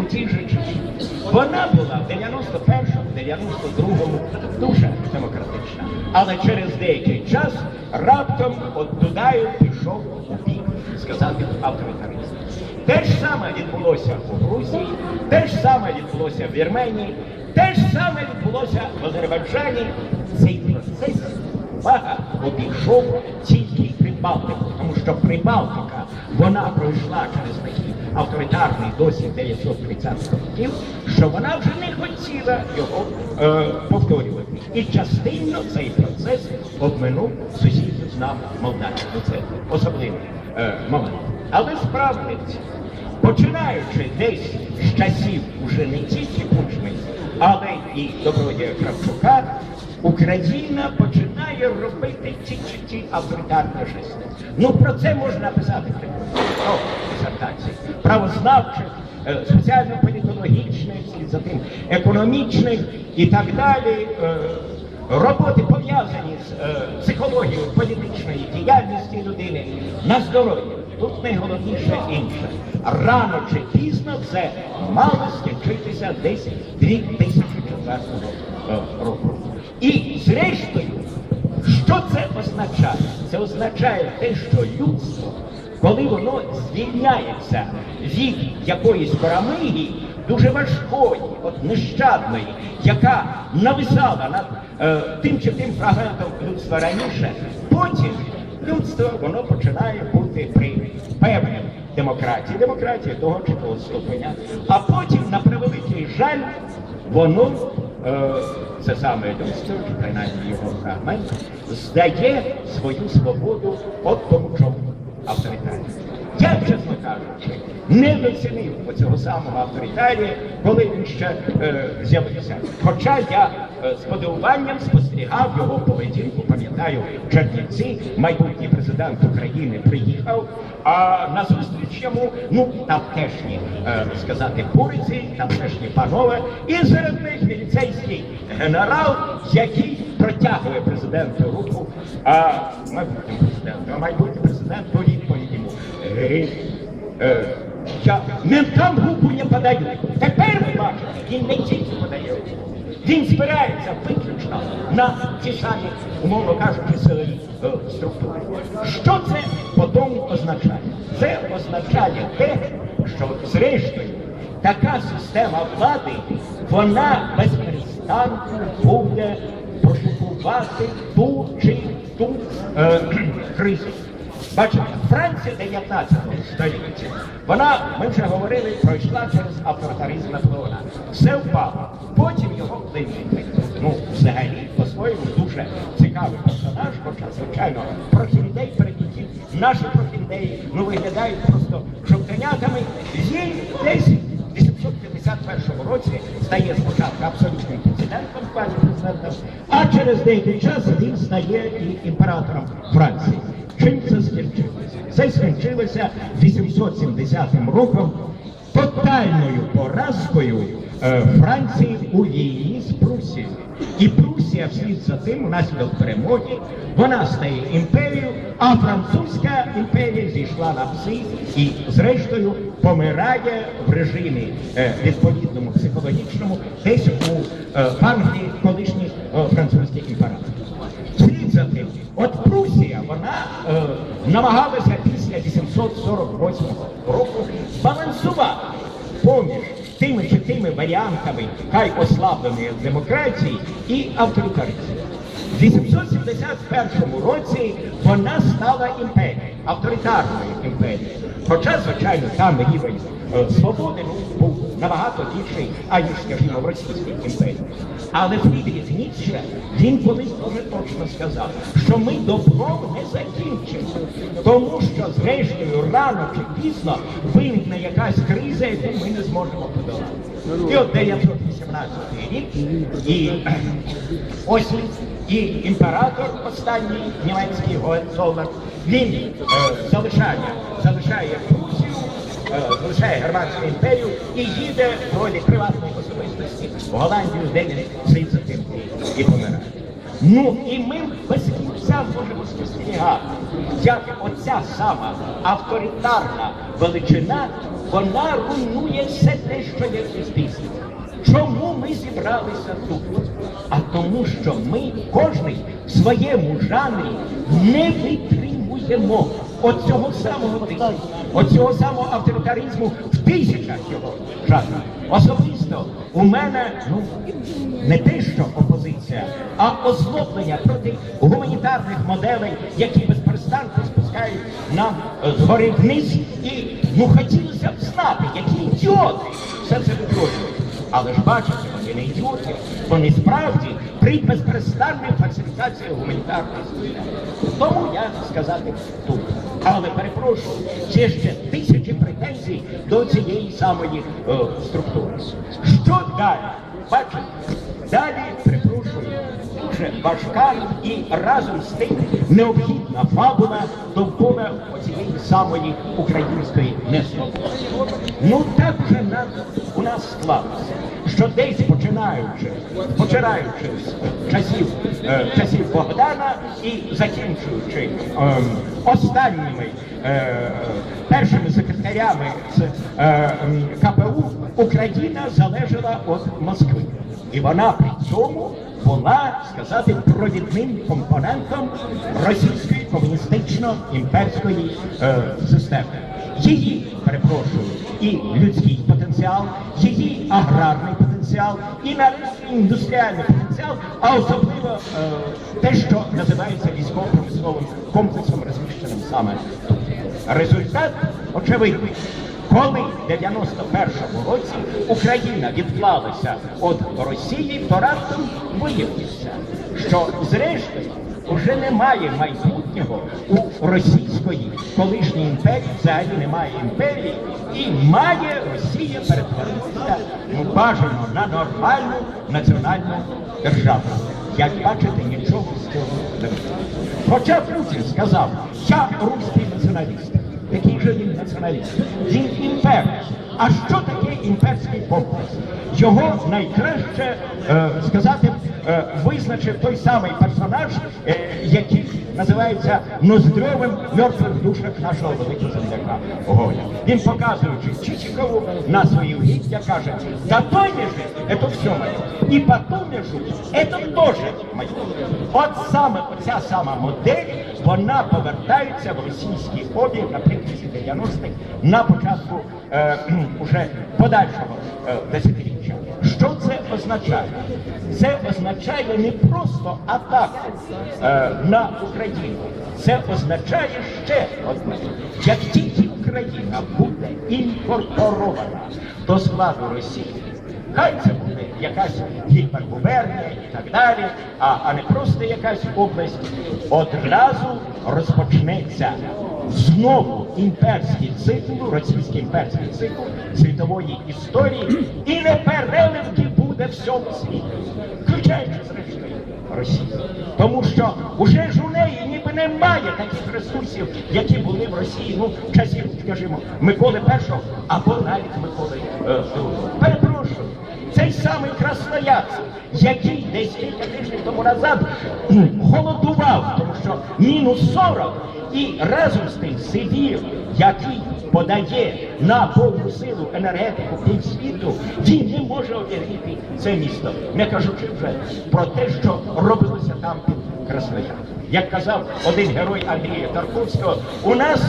у тій же часі. Вона була в 91-му, 92-му дуже демократична. Але через деякий час раптом от туди пішов у бік, сказати, авторитаризм. Те ж саме відбулося у Грузії, те ж саме відбулося в Вірменії, те ж саме відбулося в Азербайджані. Цей процес увага обійшов тільки Прибалтику, тому що Прибалтика вона пройшла через такий авторитарний досвід 930 років, що вона вже не хотіла його е, повторювати. І частинно цей процес обминув сусідів з нами Молдавію. Це особливий е, момент. Але цьому. Починаючи десь з часів уже не тільки Кучми, але і добродія Кравчука, Україна починає робити ті чи ті авторитарні жести. Ну про це можна писати про дисертації правознавчих, е, соціально-політологічних, і за тим економічних і так далі. е, Роботи пов'язані з е, психологією політичної діяльності людини на здоров'я. Тут найголовніше інше. Рано чи пізно це мало скінчитися десь 2004 е, року. І зрештою, що це означає? Це означає те, що людство, коли воно звільняється від якоїсь корамиги, дуже важкої, от нещадної, яка нависала над е, тим чи тим фрагментом людства раніше, потім людство воно починає бути при певній демократії, демократії того чи того ступеня, а потім, на превеликий жаль, воно е, це саме людство, чи принаймні його фрагмент, здає свою свободу от тому чому авторитарі. Я, чесно кажучи, не доцінив цього самого авторитарія, коли він ще е, з'явився. Хоча я е, з подивуванням спостерігав його поведінку, пам'ятаю, Чернівці, майбутній президент України приїхав, а на зустріч йому, ну, тамтешні, е, сказати, куриці, тамтешні панове, і серед них міліцейський генерал, який протягує президенту руку, а майбутньому президенту, а майбутній президент ментам руку не подаю. Тепер ви бачите, він не тільки подає руку. Він спирається виключно на ті самі, умовно кажучи, силові е, структури. Що це потім означає? Це означає те, що зрештою така система влади, вона без перестанку буде пошукувати ту чи ту е, кризу. Бачите, Франція 19 століття, вона, ми вже говорили, пройшла через авторитаризм Наполеона. Все впало. Потім його вплинули. Ну, взагалі, по-своєму дуже цікавий персонаж, хоча, звичайно, прохідей перед наші прохідеї ну, виглядають просто жовтенятами. Він десь в 851 році стає спочатку абсолютним президентом, пані а через деякий час він стає і імператором Франції. Чим це скінчилося? Це скінчилося 870 роком тотальною поразкою Франції у війні з Прусією. І Прусія вслід за тим, внаслідок перемоги, вона стає імперією, а французька імперія зійшла на пси і, зрештою, помирає в режимі е, відповідному психологічному, десь у е, Англії колишній е, французький імператор. Слід за тим, от Прусія, вона е, намагалася після 848 року балансувати поміж тими чи тими варіантами хай ослабленої демократії і авторитаризму. В 871 році вона стала імперією, авторитарною імперією. Хоча, звичайно, там рівень свободи був набагато більший, аніж, скажімо, в Російській імперії. Але Фрідріх Ніцше, він колись дуже точно сказав, що ми добром не закінчимо, тому що, зрештою, рано чи пізно виникне якась криза, яку ми не зможемо подолати. І от 918 рік, і осінь, і імператор останній німецький Гоенцоллерн, він е, залишає, залишає залишає Германську імперію і їде в ролі приватної особистості в Голландію, де він слід за тим і помирає. Ну і ми без кінця можемо спостерігати, як оця сама авторитарна величина, вона руйнує все те, що своє суспільство. Чому ми зібралися тут? А тому, що ми, кожний в своєму жанрі, не витримуємо от цього самого тиску, от цього самого авторитаризму в тисячах його жанрів. Особисто у мене ну не те, що опозиція, а озлоблення проти гуманітарних моделей, які безперестанно спускають нам е, згори вниз, і ну хотілося б знати, які ідіоти все це відроджують. Але ж бачите, вони не ідіоти, вони справді при безперестанній фальсифікації гуманітарної системи. Тому я сказати тут. Але перепрошую, є ще тисячі претензій до цієї самої е, структури. Що далі? Бачите, далі перепрошую. Дуже важка і разом з тим необхідна фабула довкола оцієї самої української несвободи. Ну так вже у нас склалося, що десь починаючи, починаючи з часів, е, часів Богдана і закінчуючи ем, останніми е, першими секретарями е, КПУ, Україна залежала від Москви. І вона при цьому була, сказати, провідним компонентом російської комуністично-імперської е, системи. Її, перепрошую, і людський потенціал, її аграрний потенціал, і на індустріальний потенціал, а особливо е, те, що називається військово-промисловим комплексом, розміщеним саме тут. Результат очевидний. Коли в 91-му році Україна відклалася від Росії, то раптом виявилося, що зрештою вже немає майбутнього у російської колишньої імперії, взагалі немає імперії, і має Росія перетворитися ну, бажано на нормальну національну державу. Як бачите, нічого з цього не. Хоча Путін сказав, я руський націоналіст. Який же він націоналіст? Він імперець. А що таке імперський комплекс? Його найкраще е, сказати визначив той самий персонаж, е, який називається Ноздрьовим мертвих душах нашого великого земляка Гоя. Він показуючи Чичикову на свої угіддя, каже, да той межі, це все моє. І по ту межу, це теж моє. От саме оця сама модель, вона повертається в російський обіг наприкінці 90-х, на початку е, уже подальшого е, десятиріччя. Що це означає? Це означає не просто атаку е, на Україну. Це означає ще одне. Як тільки Україна буде інкорпорована до складу Росії, Хай це буде якась гіпергубернія і так далі, а, а не просто якась область. Одразу розпочнеться знову імперський цикл, російський імперський цикл світової історії, і непереливки буде всьому світу, включаючи зрештою Росію. Тому що уже ж у неї ніби немає таких ресурсів, які були в Росії, ну, часів, скажімо, Миколи І або навіть Миколи е. Цей самий Красноярськ, який десь кілька тижнів тому назад голодував, тому що мінус 40, і разом з тим Сибір, який подає на повну силу енергетику пів світу, він не може обігріти це місто, не кажучи вже про те, що робилося там під Красноярськом. Як казав один герой Андрія Тарковського, у нас,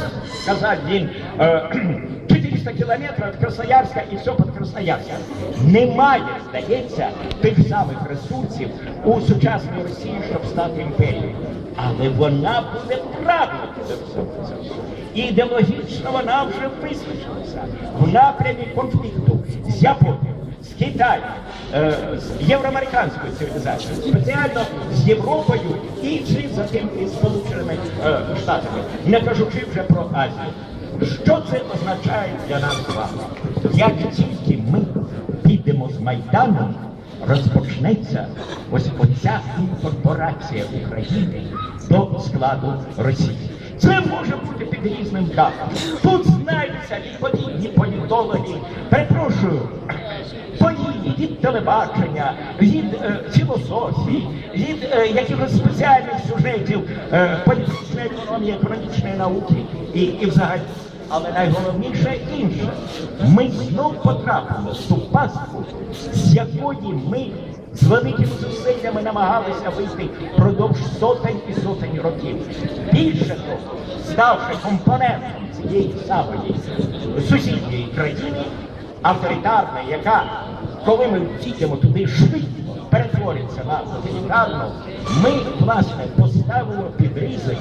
казав він, е, 400 кілометрів від Красноярська і все під Красноярськом. Немає, здається, тих самих ресурсів у сучасній Росії, щоб стати імперією. Але вона буде прагнути до всього ідеологічно вона вже визначилася в напрямі конфлікту з Японією, з Китаєм, е, з євроамериканською цивілізацією, спеціально з Європою і чи за тим із Сполученими е, Штатами, не кажучи вже про Азію. Що це означає для нас з вами? Як тільки ми підемо з Майдану, розпочнеться ось оця інкорпорація України до складу Росії. Це може бути під різним дахом. Тут знаються відповідні політологи. Перепрошую, події від телебачення, від е, філософії, від е, якихось спеціальних сюжетів е, політичної економії, економічної науки і, і взагалі. Але найголовніше інше, ми знов потрапили в ту пастку, з якої ми з великими зусиллями намагалися вийти впродовж сотень і сотень років. Більше того, ставши компонентом цієї самої сусідньої країни, авторитарної, яка, коли ми втікемо туди швидко, перетвориться на тоталітарну, ми, власне, поставимо під ризик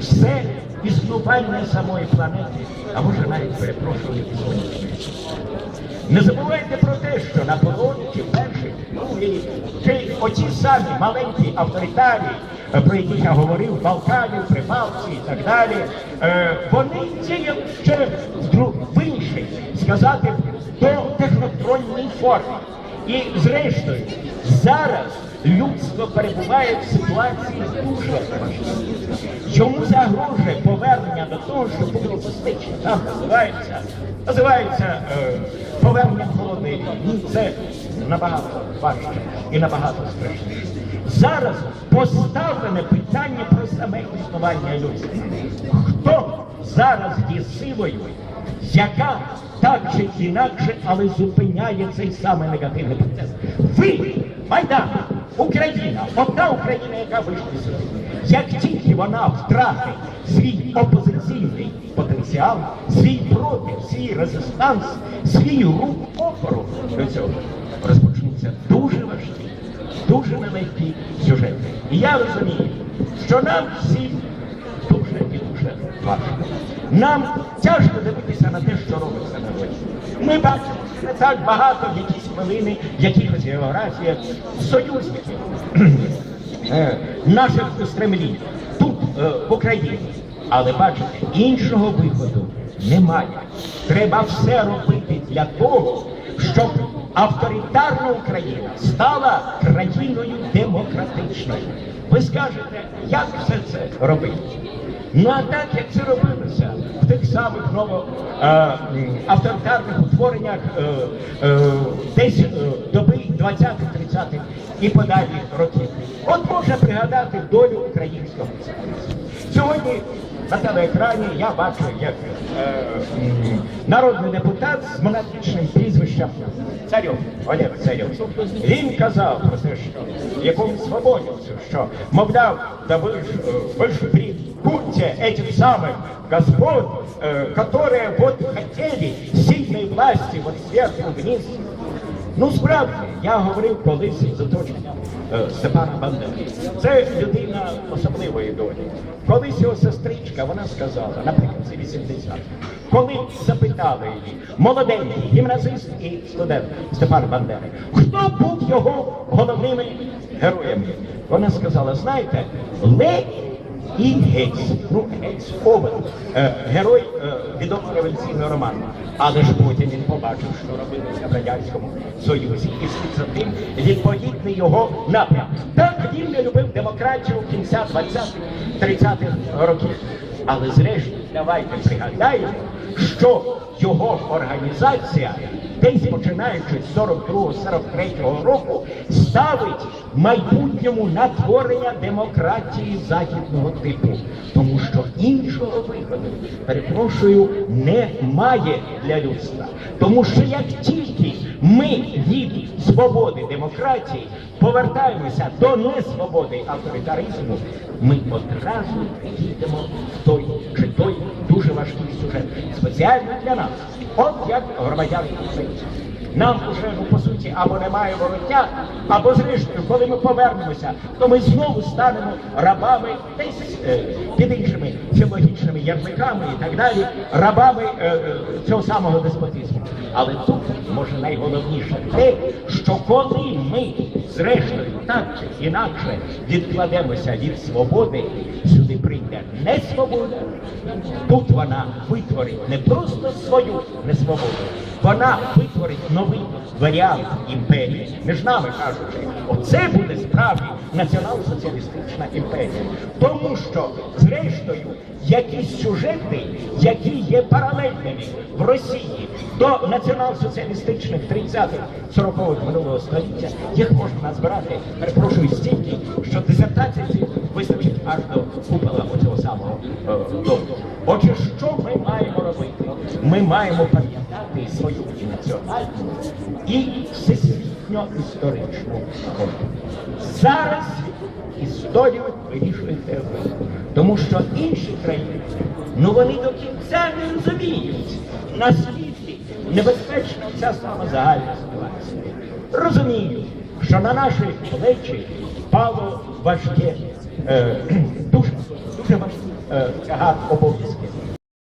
все існування самої планети, а може навіть перепрошую і. Не забувайте про те, що Наполеон чи перший, другий, чи оці самі маленькі авторитарії, е, про які я говорив, Балканів, Прибалтці і так далі, е, вони діяли ще в іншій, сказати, до технотронній формі. І зрештою, зараз людство перебуває в ситуації дуже важкій. Йому загрожує повернення до того, що було фастично. Там називається, називається е, повернення холодної війни. Це набагато важче і набагато страшніше. Зараз поставлене питання про саме існування людства. Хто зараз є силою, яка так чи інакше, але зупиняє цей самий негативний процес? Ви, Майдан, Україна, одна Україна, яка вийшла сюди. Як тільки вона втратить свій опозиційний потенціал, свій проти, свій резистанс, свій рух опору до цього, розпочнуться дуже важкі, дуже нелегкі сюжети. І я розумію, що нам всім дуже і дуже важко. Нам тяжко дивитися на те, що робиться на вулиці. Ми бачимо, що не так багато в якісь хвилини, в якихось географіях союзників е, наших стремлінь тут, е, в Україні. Але бачите, іншого виходу немає. Треба все робити для того, щоб авторитарна Україна стала країною демократичною. Ви скажете, як все це робити? Ну а так, як це робилося в тих самих ново е, авторитарних утвореннях е, е, десь е, доби 20-30-х і подалі років. От можна пригадати долю українського. Сьогодні на телеекрані я бачу, як е, м, народний депутат з монархічним прізвищем Царьов, Олег Царьов. Він казав про те, що в якому свободівцю, що мовляв, да ви ж, е, ви ж при культе этих самых господ, э, которые вот хотели сильной власти вот сверху вниз. Ну, справді, я говорив колись з оточенням е, Степана Бандери. Це людина особливої долі. Колись його сестричка, вона сказала, наприкінці 80 коли запитали її, молоденький гімназист і студент Степан Бандери, хто був його головними героями? Вона сказала, знаєте, Ленін і геть, Ну, Гець Овен, герой е, відомого революційного роману. Але ж потім він побачив, що робилося в Радянському Союзі. І слід за тим відповідний його напрям. Так він не любив демократію кінця 20-30-х років. Але зрештою, давайте пригадаємо, що його організація десь починаючи з 42-43 року, ставить майбутньому на творення демократії західного типу, тому що іншого виходу, перепрошую, немає для людства. Тому що як тільки ми від свободи демократії повертаємося до несвободи авторитаризму, ми одразу йдемо в той чи той дуже важкий сюжет, спеціально для нас. От як громадян України. Нам уже, ну по суті, або немає вороття, або зрештою, коли ми повернемося, то ми знову станемо рабами десь під іншими філологічними ярликами і так далі, рабами е, е, цього самого деспотизму. Але тут може найголовніше те, що коли ми зрештою так чи інакше відкладемося від свободи, сюди прийде не свобода, тут вона витворить не просто свою несвободу, вона витворить новий варіант імперії. Між нами кажучи, оце буде справді націонал-соціалістична імперія. Тому що, зрештою, якісь сюжети, які є паралельними в Росії до націонал-соціалістичних 30-х, 40-х минулого століття, їх можна назбирати, перепрошую, стільки, що дисертації вистачить аж до купола оцього самого е, дому. Отже, що ми маємо робити? Ми маємо пам'ятати свою національну і всесвітньо історичну шкоду. Зараз історію вирішуєте ви. Тому що інші країни, ну вони до кінця не розуміють, наскільки небезпечна ця сама загальна ситуація. Розуміють, що на наші плечі впало важке, е, дуже, дуже важкий е, тягар обов'язків.